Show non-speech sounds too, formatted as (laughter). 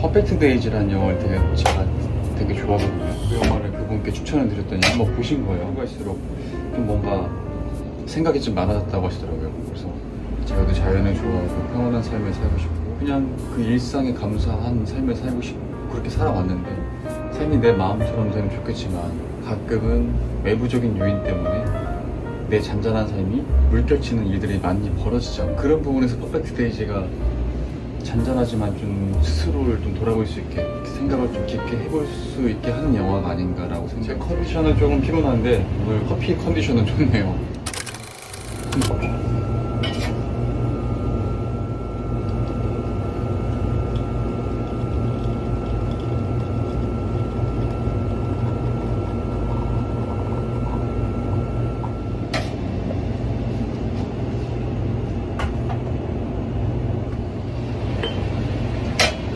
퍼펙트 데이즈라는 영화를 되게 제가 되게 좋아하거든요. 그 영화를 그분께 추천을 드렸더니 한번 보신 거예요. 할수록 좀 뭔가 생각이 좀 많아졌다고 하시더라고요. 그래서 제가 그 자연을 좋아하고 평온한 삶을 살고 싶고 그냥 그 일상에 감사한 삶을 살고 싶고 그렇게 살아왔는데 삶이 내 마음처럼 되면 좋겠지만 가끔은 외부적인 요인 때문에 내 잔잔한 삶이 물결치는 일들이 많이 벌어지죠. 그런 부분에서 퍼펙트 데이지가 잔잔하지만 좀 스스로를 좀 돌아볼 수 있게 생각을 좀 깊게 해볼 수 있게 하는 영화가 아닌가라고 생각해요. 제 컨디션은 조금 피곤한데 오늘 커피 컨디션은 좋네요. (laughs)